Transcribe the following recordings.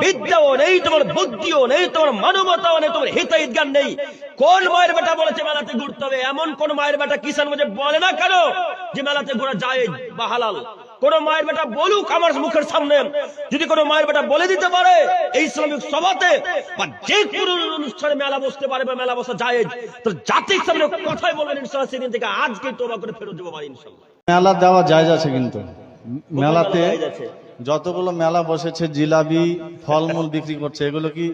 বিদ্যাও নেই তোমার বুদ্ধিও নেই তোমার মানবতাও নেই তোমার হিতাহিত জ্ঞান নেই। কোন মায়ের বেটা বলেছে মেলাতে ঘুরতে হবে? এমন কোন মায়ের বেটা কিষান মধ্যে বলে না কেন যে মেলাতে ঘোরা যায় বা হালাল? কোন মায়ের বেটা বলুক আমার মুখের সামনে যদি কোন মায়ের বেটা বলে দিতে পারে এই ইসলামিক সভাতে বা যে কোনো অনুষ্ঠানে মেলা বসতে পারে বা মেলা বসা যায় তো জাতির সামনে কথাই বলবেন ইনশাল্লাহ সেদিন থেকে আজকে তোবা করে ফেরত দেবো ভাই ইনশাল্লাহ মেলা দেওয়া যায় আছে কিন্তু। মেলাতে? যতগুলো মেলা বসেছে জিলাবি ফলমূল বিক্রি করছে এগুলো কি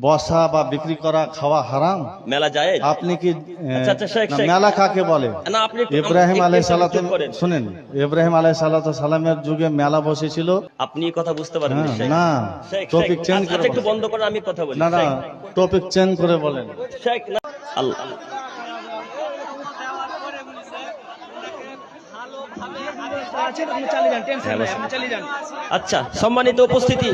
বসা বা বিক্রি করা খাওয়া হারাম? মেলা যায়? আপনি কি আচ্ছা, আচ্ছা। মেলা কাকে বলে? ইব্রাহিম আলাই সালাত শুনেন ইব্রাহিম আলাই সালাত সালামের যুগে মেলা বসেছিল। আপনি কথা বুঝতে পারেন হ্যাঁ, না টপিক চেঞ্জ আচ্ছা, করে একটু বন্ধ করেন আমি কথা বলি না না টপিক চেঞ্জ করে বলেন। শেখ আল্লাহ। আছেন আপনি চালিয়ে যান টেনশন হ্যাঁ, নাই আপনি চালিয়ে যান। আচ্ছা সম্মানিত উপস্থিতি।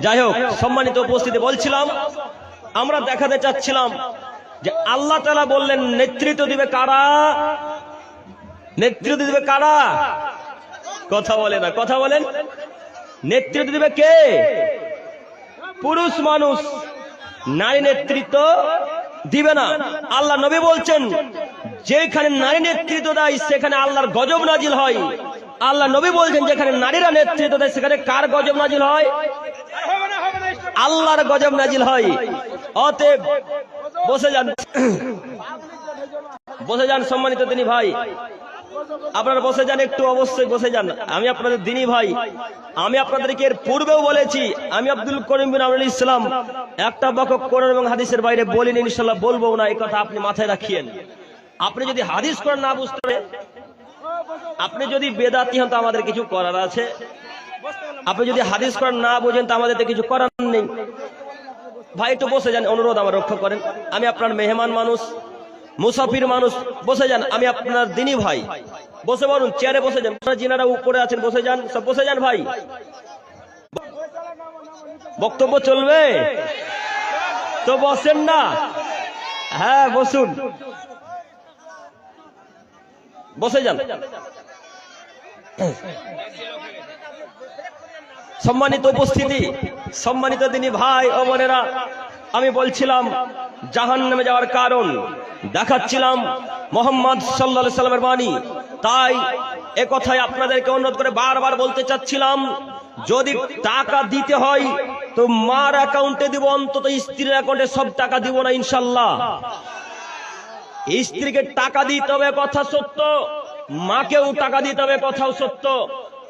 যাই হোক সম্মানিত উপস্থিতি বলছিলাম আমরা দেখাতে চাচ্ছিলাম যে আল্লাহ তালা বললেন নেতৃত্ব দিবে কারা? নেতৃত্ব দিবে কারা? কথা বলে না কথা বলেন। নেতৃত্ব দিবে কে? পুরুষ মানুষ। নারী নেতৃত্ব দিবে না। আল্লাহ নবী বলছেন, যেখানে নারী নেতৃত্ব দেয়, সেখানে আল্লাহর গজব নাজিল হয়। আল্লাহ নবী বলছেন, যেখানে নারীরা নেতৃত্ব দেয়, সেখানে কার গজব নাজিল হয়। আল্লাহর গজব নাজিল হয়। অতএব বসে যান। বসে যান সম্মানিত তিনি ভাই। আপনারা বসে যান, একটু অবশ্যই বসে যান। আমি আপনাদের দিনী ভাই। আমি আপনাদেরকে এর পূর্বেও বলেছি, আমি আব্দুল করিম বিন আমরুল ইসলাম, একটা বকক কোরআন এবং হাদিসের বাইরে বলিনি ইনশাল্লাহ বলব না, এই কথা আপনি মাথায় রাখিয়েন। আপনি যদি হাদিস কোরআন না বুঝতে পারেন, আপনি যদি বেদাতি হন, তো আমাদের কিছু করার আছে। আপনি যদি হাদিস কোরআন না বোঝেন, তো আমাদের তো কিছু করার নেই। ভাই, একটু বসে যান, অনুরোধ আমার রক্ষা করেন। আমি আপনার মেহমান মানুষ। মুসাফির মানুষ, বসে যান, আমি আপনার দিনী ভাই। বসে বলুন চেয়ারে বসে যান যিনারা উপরে আছেন, বসে যান, সব বসে যান ভাই। বক্তব্য চলবে? তো বসেন না। হ্যাঁ বসুন। বসে যান। সম্মানিত উপস্থিতি, সম্মানিত দিনী ভাই ও বোনেরা আমি বলছিলাম জাহান নামে যাওয়ার কারণ দেখাচ্ছিলাম মোহাম্মদ সাল্লা সাল্লামের বাণী। তাই এ কথাই আপনাদেরকে অনুরোধ করে বারবার বলতে চাচ্ছিলাম, যদি টাকা দিতে হয়, তো মার অ্যাকাউন্টে দিব, অন্তত স্ত্রীর অ্যাকাউন্টে সব টাকা দিব না ইনশাল্লাহ স্ত্রীকে টাকা দিতে হবে কথা সত্য। মাকেও টাকা দিতে হবে কথাও সত্য।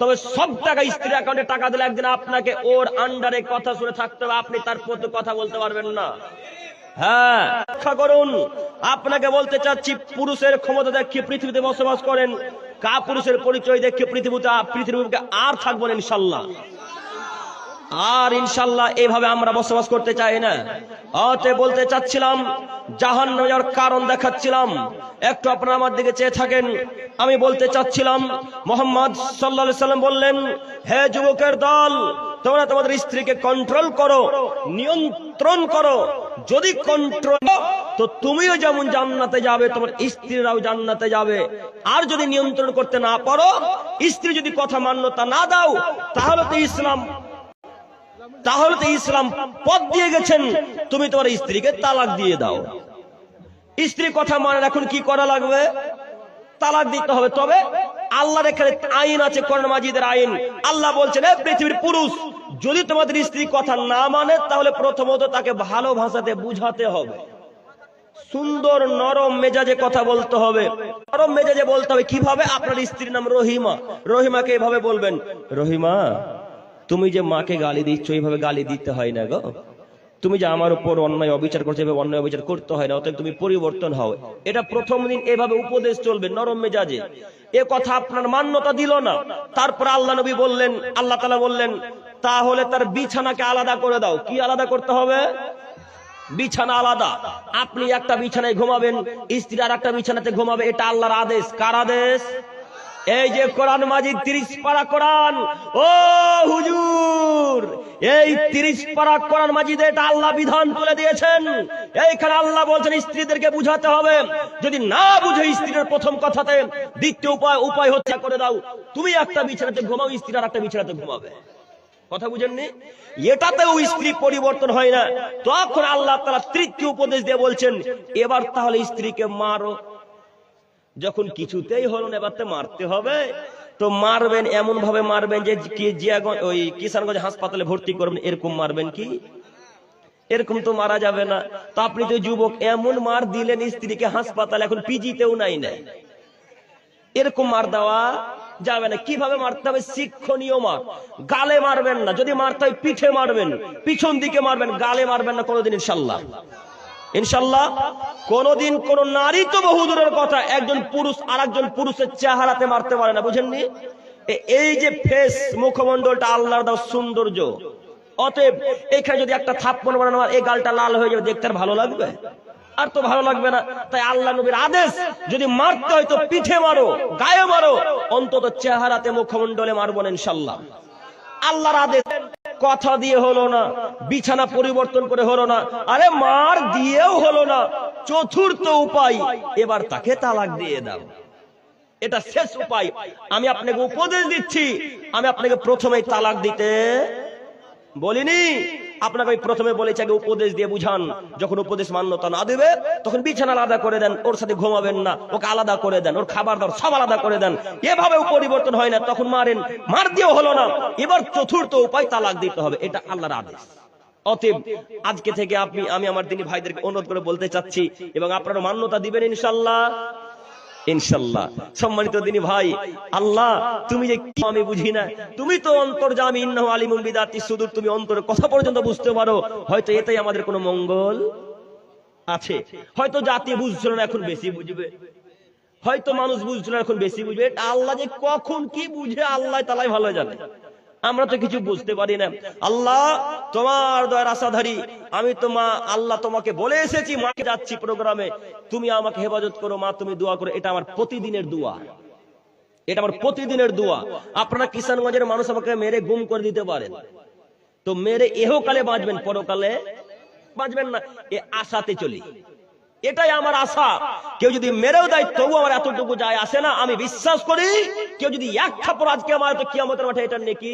তবে সব টাকা স্ত্রীর অ্যাকাউন্টে টাকা দিলে একদিন আপনাকে ওর আন্ডারে কথা শুনে থাকতে হবে। আপনি তার প্রতি কথা বলতে পারবেন না। হ্যাঁ করুন, আপনাকে বলতে চাচ্ছি, পুরুষের ক্ষমতা দেখে পৃথিবীতে বসবাস করেন। কা পুরুষের পরিচয় দেখে পৃথিবীতে পৃথিবীকে আর থাকবেন ইনশাল্লাহ। আর ইনশাল্লাহ এভাবে আমরা বসবাস করতে চাই না। অতে বলতে চাচ্ছিলাম জাহান নামে কারণ দেখাচ্ছিলাম। একটু আপনারা আমার দিকে চেয়ে থাকেন। আমি বলতে চাচ্ছিলাম, মোহাম্মদ সাল্লা সাল্লাম বললেন, হে যুবকের দল, তোমরা তোমাদের স্ত্রীকে কন্ট্রোল করো, নিয়ন্ত্রণ করো। যদি কন্ট্রোল তো তুমিও যেমন জান্নাতে যাবে, তোমার স্ত্রীরাও জান্নাতে যাবে। আর যদি নিয়ন্ত্রণ করতে না পারো, স্ত্রী যদি কথা মান্যতা না দাও, তাহলে তো ইসলাম তাহলে তো ইসলাম পথ দিয়ে গেছেন। তুমি তোমার স্ত্রীকে তালাক দিয়ে দাও। স্ত্রী কথা মানে এখন কি করা লাগবে? তালাক দিতে হবে। তবে আল্লাহর এখানে আইন আছে করোনা মাজিদের আইন। আল্লাহ বলছেন, "এ পৃথিবীর পুরুষ, যদি তোমাদের স্ত্রী কথা না মানে তাহলে প্রথমত তাকে ভালো ভাষাতে বুঝাতে হবে। সুন্দর, নরম মেজাজে কথা বলতে হবে। নরম মেজাজে বলতে হবে, কীভাবে আপনার স্ত্রীর নাম রহিমা? রহিমাকে এভাবে বলবেন, রহিমা তুমি যে মাকে গালি দিচ্ছ, এইভাবে গালি দিতে হয় না গো। তুমি যে আমার উপর অন্যায় অবিচার করছ এভাবে অন্যায় অবিচার করতে হয় না, অতএব তুমি পরিবর্তন হও। এটা প্রথম দিন এভাবে উপদেশ চলবে, নরম মেজাজে। এ কথা আপনার মান্যতা দিল না। তারপর আল্লাহ নবী বললেন, আল্লাহ তালা বললেন, তাহলে তার বিছানাকে আলাদা করে দাও। কি আলাদা করতে হবে? বিছানা আলাদা। আপনি একটা বিছানায় ঘুমাবেন, স্ত্রী আর একটা বিছানাতে ঘুমাবে, এটা আল্লাহর আদেশ। কার আদেশ? এই যে কোরআন মাজিদ তিরিশ পারা কোরআন, ও হুজুর, এই তিরিশ পারা কোরআন মাজিদে এটা আল্লাহ বিধান তুলে দিয়েছেন। এইখানে আল্লাহ বলছেন, স্ত্রীদেরকে বুঝাতে হবে। যদি না বুঝে স্ত্রীর প্রথম কথাতে, দ্বিতীয় উপায় উপায় হচ্ছে করে দাও। তুমি একটা বিছানাতে ঘুমাও স্ত্রী আর একটা বিছানাতে ঘুমাবে। কথা বুঝেননি? এটাতেও স্ত্রী পরিবর্তন হয় না। তখন আল্লাহ তারা তৃতীয় উপদেশ দিয়ে বলছেন, এবার তাহলে স্ত্রীকে মারো। যখন কিছুতেই হলো না, এবার তো মারতে হবে। তো মারবেন এমন ভাবে মারবেন যে ওই কিষানগঞ্জ হাসপাতালে ভর্তি করবেন, এরকম মারবেন কি? এরকম তো মারা যাবে না। তো আপনি তো যুবক, এমন মার দিলেন স্ত্রীকে হাসপাতালে, এখন পিজিতেও নাই নাই এরকম মার দেওয়া যাবে না। কীভাবে মারতে হবে? শিক্ষণীয় মার। গালে মারবেন না। যদি মারতে হয়, পিঠে মারবেন। পিছন দিকে মারবেন, গালে মারবেন না কোনোদিন, ইনশাল্লাহ। ইনশাল্লাহ কোনদিন কোন নারী তো বহু দূরের কথা, একজন পুরুষ আর একজন পুরুষের চেহারাতে মারতে পারে না, বুঝেননি? এই যে ফেস মুখমন্ডলটা আল্লাহর দাও সৌন্দর্য, অতএব এখানে যদি একটা থাপ্পড় বানানো এই গালটা লাল হয়ে যাবে, দেখতে আর ভালো লাগবে? আর তো ভালো লাগবে না, তাই আল্লাহ নবীর আদেশ, যদি মারতে হয় তো পিঠে মারো, গায়ে মারো, অন্তত চেহারাতে মুখমন্ডলে মারবো না ইনশাল্লাহ আল্লাহর আদেশ কথা দিয়ে হলো না, বিছানা পরিবর্তন করে হলো না, আরে মার দিয়েও হলো না। চতুর্থ উপায়, এবার তাকে তালাক দিয়ে দাও। এটা শেষ উপায়। আমি আপনাকে উপদেশ দিচ্ছি, আমি আপনাকে প্রথমে তালাক দিতে বলিনি। আপনাকে আমি প্রথমে বলেছি, আগে উপদেশ দিয়ে বুঝান। যখন উপদেশ মান্যতা না দেবে, তখন বিছানা আলাদা করে দেন, ওর সাথে ঘুমাবেন না, ওকে আলাদা করে দেন, ওর খাবার দাবার সব আলাদা করে দেন। এভাবে পরিবর্তন হয় না, তখন মারেন। মার দিয়েও হলো না। এবার চতুর্থ উপায় তালাক দিতে হবে, এটা আল্লাহর আদেশ। অতএব, আজকে থেকে আপনি, আমি আমার দিনী ভাইদেরকে অনুরোধ করে বলতে চাচ্ছি, এবং আপনারা মান্যতা দিবেন ইনশাল্লাহ ইনশাল্লাহ। সম্মানিত দিনী ভাই, আল্লাহ, তুমি যে কি আমি বুঝি না। তুমি তো অন্তর জামি ইন্নাহু আলিমুম বিদাতি, সুদূর তুমি অন্তর কথা পর্যন্ত বুঝতে পারো। হয়তো এটাই আমাদের কোনো মঙ্গল আছে। হয়তো জাতি বুঝছিল না, এখন বেশি বুঝবে। হয়তো মানুষ বুঝছিল না, এখন বেশি বুঝবে। এটা আল্লাহ যে কখন কি বুঝে, আল্লাহ তালাই ভালো জানে। আমরা তো কিছু বুঝতে পারি না। আল্লাহ, তোমার দয়ার আশাধারী আমি তো মা আল্লাহ তোমাকে বলে এসেছি, মাকে যাচ্ছি প্রোগ্রামে। তুমি আমাকে হেফাজত করো, মা, তুমি দোয়া করো, এটা আমার প্রতিদিনের দোয়া। এটা আমার প্রতিদিনের দোয়া। আপনারা কিষানগঞ্জের মানুষ আমাকে মেরে গুম করে দিতে পারেন। তো মেরে এহকালে বাঁচবেন, পরকালে বাঁচবেন না, এ আশাতে চলি। এটাই আমার আশা। কেউ যদি মেরেও দেয় তবু আমার এতটুকু যায় আসে না। আমি বিশ্বাস করি, কেউ যদি এক থাপড় আজকে আমার তো কিয়ামতের মাঠে এটা নাকি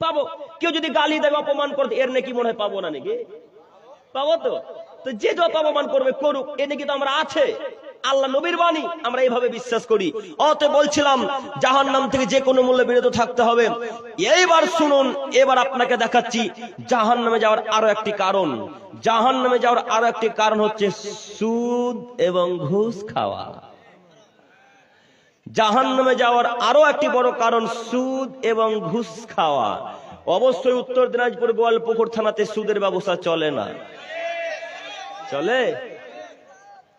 পাবো। কেউ যদি গালি দেবে অপমান করতে, এর নাকি মনে হয় পাবো না নাকি? পাবো তো? তো যে যত অপমান করবে, করুক। এ নাকি তো আমরা আছে। আল্লাহ নবীর বাণী, আমরা এইভাবে বিশ্বাস করি। অত বলছিলাম জাহান নাম থেকে যে কোনো মূল্যে বিরত থাকতে হবে। এইবার শুনুন, এবার আপনাকে দেখাচ্ছি জাহান নামে যাওয়ার আরও একটি কারণ। জাহান নামে যাওয়ার আরও একটি কারণ হচ্ছে সুদ এবং ঘুষ খাওয়া। জাহান নামে যাওয়ার আরও একটি বড় কারণ সুদ এবং ঘুষ খাওয়া। অবশ্যই উত্তর দিনাজপুর গোয়ালপুকুর থানাতে সুদের ব্যবস্থা চলে না? চলে?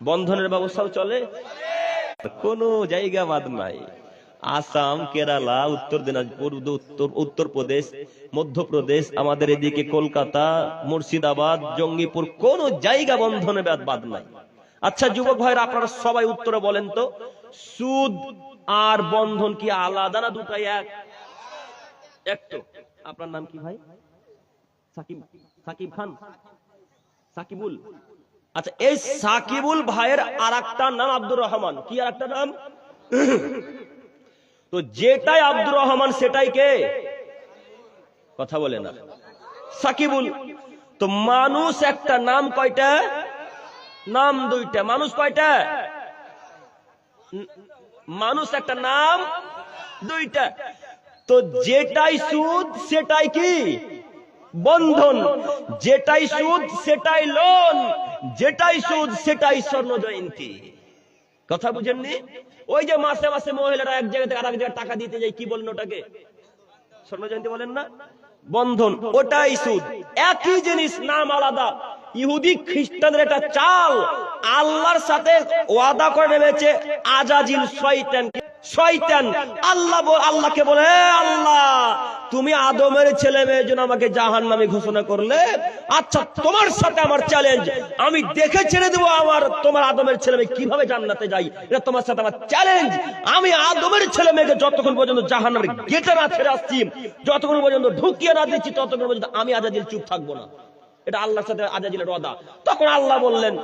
বন্ধনের ব্যবস্থাও চলে। কোনো জায়গা বাদ নাই। আসাম, কেরালা, উত্তর দিনাজপুর, উত্তর উত্তরপ্রদেশ, মধ্যপ্রদেশ, আমাদের এদিকে কলকাতা, মুর্শিদাবাদ, জঙ্গিপুর, কোন জায়গা বন্ধনে বাদ নাই। আচ্ছা যুবক ভাইরা, আপনারা সবাই উত্তরে বলেন তো, সুদ আর বন্ধন কি আলাদা না দুটাই এক? এক তো। আপনার নাম কি ভাই? সাকিব সাকিব খান? সাকিবুল? আচ্ছা এই সাকিবুল ভাইয়ের আর নাম আব্দুর রহমান। কি আর নাম? তো যেটাই আব্দুর রহমান, সেটাই কে? কথা বলে না। সাকিবুল। তো মানুষ একটা নাম কয়টা? নাম দুইটা। মানুষ কয়টা? মানুষ একটা নাম দুইটা। তো যেটাই সুদ, সেটাই কি? বন্ধন। যেটাই সুদ, সেটাই লোন। যেটাই সুদ, সেটাই স্বর্ণ জয়ন্তী। কথা বুঝেননি? ওই যে মাসে মাসে মহিলারা এক জায়গা থেকে আরেক জায়গায় টাকা দিতে যায়, কি বলেন ওটাকে? স্বর্ণ জয়ন্তী বলেন না? বন্ধন, ওটাই সুদ। একই জিনিস, নাম আলাদা। ইহুদি খ্রিস্টানদের একটা চাল। আল্লাহর সাথে ওয়াদা করে নেমেছে, আজাজিল শয়তান শয়তান। আল্লাহ আল্লাহকে বলে আল্লাহ, তুমি আদমের ছেলে মেয়ের জন্য আমাকে জাহান নামে ঘোষণা করলে? আচ্ছা তোমার সাথে আমার চ্যালেঞ্জ আমি দেখে ছেড়ে দেবো আমার, তোমার আদমের ছেলে মেয়ে। কীভাবে জান্নাতে যাই? এটা তোমার সাথে আমার চ্যালেঞ্জ আমি আদমের ছেলে মেয়েকে যতক্ষণ পর্যন্ত জাহান নামের গেটে না ছেড়ে আসছি, যতক্ষণ পর্যন্ত ঢুকিয়ে না দিচ্ছি, ততক্ষণ পর্যন্ত আমি আজাদিল চুপ থাকব না। এটা আল্লাহর সাথে আজাদিলের ওয়াদা। তখন আল্লাহ বললেন,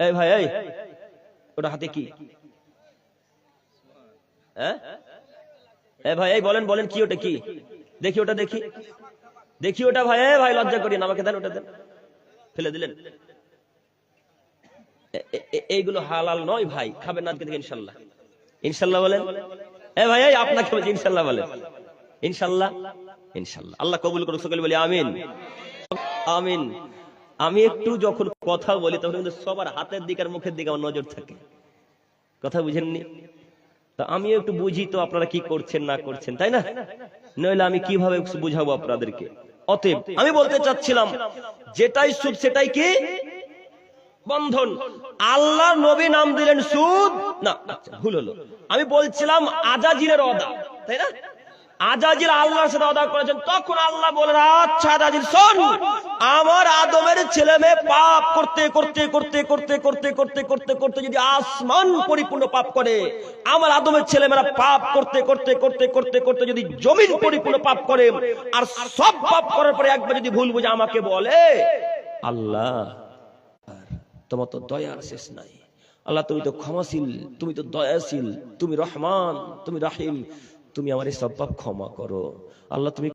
এই ভাই, এই, ওটা হাতে কি? হ্যাঁ? ভাই বলেন বলেন কি ওটা কি? দেখি ওটা দেখি। দেখি ওটা ভাই ভাই, লজ্জা আমাকে দেন, ওটা দেন। ফেলে দিলেন। এইগুলো হালাল নয় ভাই, খাবেন ইনশাল্লাহ। ইনশাল্লাহ বলেন। এ ভাই আপনাকে ইনশাল্লাহ বলেন। ইনশাল্লাহ ইনশাল্লাহ। আল্লাহ কবুল করুক, সকলে বলি, আমিন। আমিন। আমি একটু যখন কথা বলি, তখন কিন্তু সবার হাতের দিকে আর মুখের দিকে আমার নজর থাকে। কথা বুঝেননি? তা আমি একটু বুঝি তো আপনারা কি করছেন না করছেন তাই না? নইলে আমি কীভাবে বুঝাবো আপনাদেরকে? অতএব আমি বলতে চাচ্ছিলাম যেটাই সুদ সেটাই কি? বন্ধন। আল্লাহ নবী নাম দিলেন সুদ? না আচ্ছা, ভুল হলো। আমি বলছিলাম আজাজিরের অদা তাই না? আজাজির আল্লাহর সাথে অদা করেছেন, তখন আল্লাহ বলেন আচ্ছা আজাজির শোন, আমার আদমের ছেলে মেয়ে পাপ করতে করতে করতে করতে করতে করতে করতে করতে যদি আসমান পরিপূর্ণ পাপ করে, আমার আদমের ছেলে মেয়েরা পাপ করতে করতে করতে করতে করতে যদি জমিন পরিপূর্ণ পাপ করে, আর সব পাপ করার পরে একবার যদি ভুল বুঝে আমাকে বলে, আল্লাহ তোমার তো দয়ার শেষ নাই। আল্লাহ, তুমি তো ক্ষমাশীল, তুমি তো দয়াশীল, তুমি রহমান, তুমি রাহিম। তুমি আমার এই সব পাপ ক্ষমা করো। আল্লাহ তুমি